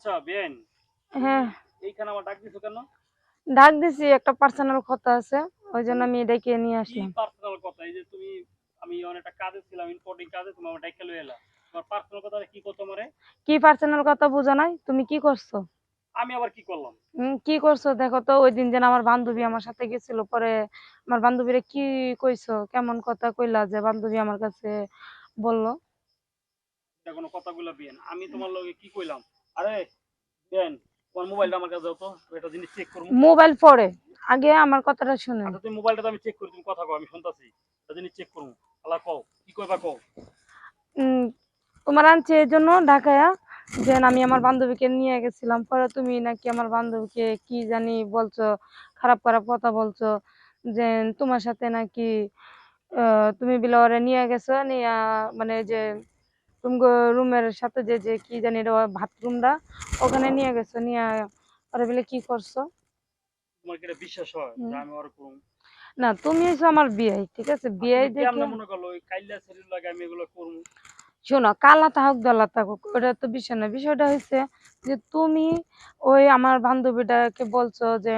আচ্ছা বেন হ্যাঁ। এইখানে আমার ডাক দিছো কেন? ডাক দিছি একটা পার্সোনাল কথা আছে ওই জন্য আমি ডেকে নিয়ে আসলাম। পার্সোনাল কথা? এই যে তুমি আমি অনেকটা কাজে ছিলাম কাজে তুমি আমার এলা। তোমার পার্সোনাল কথা কি করতো মারে কি পার্সোনাল কথা বুঝো নাই? তুমি কি করছ? আমি আবার কি করলাম? কি করছ? দেখো তো ওই দিন যেন আমার বান্ধবী আমার সাথে গেছিল পরে আমার বান্ধবীরে কি কইছো? কেমন কথা কইলা যে বান্ধবী আমার কাছে বলল। কোনো কথাগুলো বিয়েন আমি তোমার লগে কি কইলাম? আরে বেন তোমার মোবাইলটা আমার কাছে দাও তো একটা জিনিস চেক করব। মোবাইল পরে আগে আমার কথাটা শুনে আচ্ছা তুমি মোবাইলটা তো আমি চেক করি তুমি কথা কও আমি শুনতাছি। একটা জিনিস চেক করব। আল্লাহ কও কি কইবা কও? তোমার আনছে এই জন্য ঢাকায় যে আমি আমার বান্ধবীকে নিয়ে গেছিলাম পরে তুমি নাকি আমার বান্ধবীকে কি জানি বলছো খারাপ খারাপ কথা বলছো যে তোমার সাথে নাকি তুমি বিলে নিয়ে গেছো নিয়ে মানে যে তুমি রুমের সাথে যে যে কি জানি এটা বাথরুমটা ওখানে নিয়ে গেছো নিয়ে ওরে বলে কি করছ? তোমার কি বিশ্বাস হয় যে আমি ওর না তুমি হচ্ছে আমার বিয়ে ঠিক আছে? বিয়ে তুমি কেমনে মনে করল ওই কাইল্লা শরীর লাগে আমি এগুলো করব? শোনো কালা থাকুক দলা থাকুক ওটা তো বিষয় না। বিষয়টা হচ্ছে যে তুমি ওই আমার বান্ধবীটাকে বলছো যে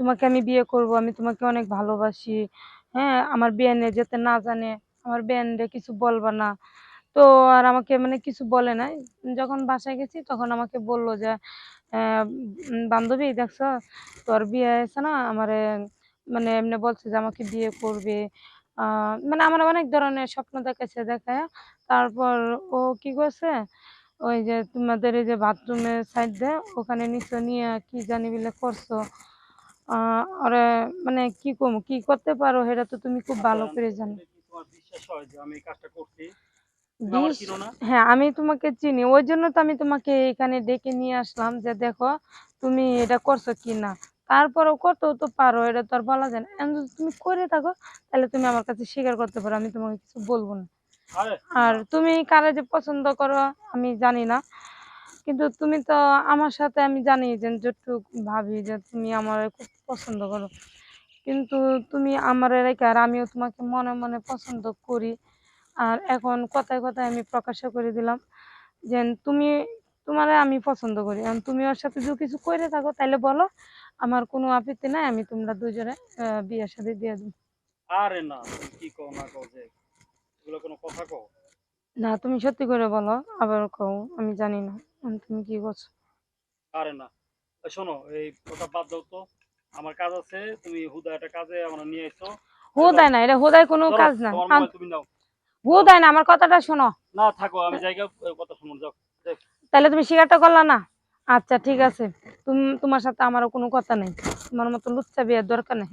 তোমাকে আমি বিয়ে করব আমি তোমাকে অনেক ভালোবাসি। হ্যাঁ আমার বিয়ে নিয়ে যেতে না জানে আমার বিয়ে কিছু বলবা না। তো আর আমাকে মানে কিছু বলে নাই। যখন বাসায় গেছি তখন আমাকে বলল যে বান্ধবী দেখছ? তোর বিয়ে হয়েছে না? আমারে মানে এমনি বলছে যে আমাকে বিয়ে করবে। মানে আমার অনেক ধরনের স্বপ্ন দেখাচ্ছে দেখায়। তারপর ও কি করছে? ওই যে তোমাদের এই যে বাথরুমের সাইড দিয়ে ওখানে নিচে নিয়ে কি জানি বলে করছ। আরে মানে কি কম, কি করতে পারো? সেটা তো তুমি খুব ভালো করে জানো। বিশ্বাস হয় যে আমি এই কাজটা করছি। হ্যাঁ তোমাকে চিনি। ওই জন্য তো আমি তোমাকে এখানে ডেকে নিয়ে আসলাম যে দেখো তুমি এটা করছ কি না তারপরেও করতেও তো পারো এটা তো আর বলা যায় না। যদি তুমি করে থাকো তাহলে তুমি আমার কাছে স্বীকার করতে পারো আমি তোমাকে কিছু বলব না। আর তুমি কারে যে পছন্দ করো আমি জানি না। কিন্তু তুমি তো আমার সাথে আমি জানি যে যতটুক ভাবি যে তুমি আমার খুব পছন্দ করো। কিন্তু তুমি আমার রেখে আর আমিও তোমাকে মনে মনে পছন্দ করি। আর এখন কথায় কথায় আমি প্রকাশ করে দিলাম যে তুমি তোমারে আমি পছন্দ করি। এখন তুমি ওর সাথে যদি কিছু করে থাকো তাহলে বলো আমার কোনো আপত্তি নাই আমি তোমরা দুজনে বিয়ের সাথে দিয়ে দেবো। আরে না তুমি কি কও না কও যে এগুলো কোনো কথা কও? না তুমি সত্যি করে বলো আবার কও আমি জানি না তুমি কি করছ। আরে না শোনো এই কথা বাদ দাও তো। আমার কাজ আছে তুমি হুদা একটা কাজে আমার নিয়ে আইছো। হুদায় না এটা হুদায় কোনো কাজ না। তুমি নাও। হুদায় না আমার কথাটা শোনো। না থাকো আমি জায়গা কথা শুনুন যাও তাহলে তুমি শিকারটা করলা না? আচ্ছা ঠিক আছে। তুমি তোমার সাথে আমারও কোনো কথা নেই। তোমার মতো লুচ্চা বিয়ের দরকার নেই।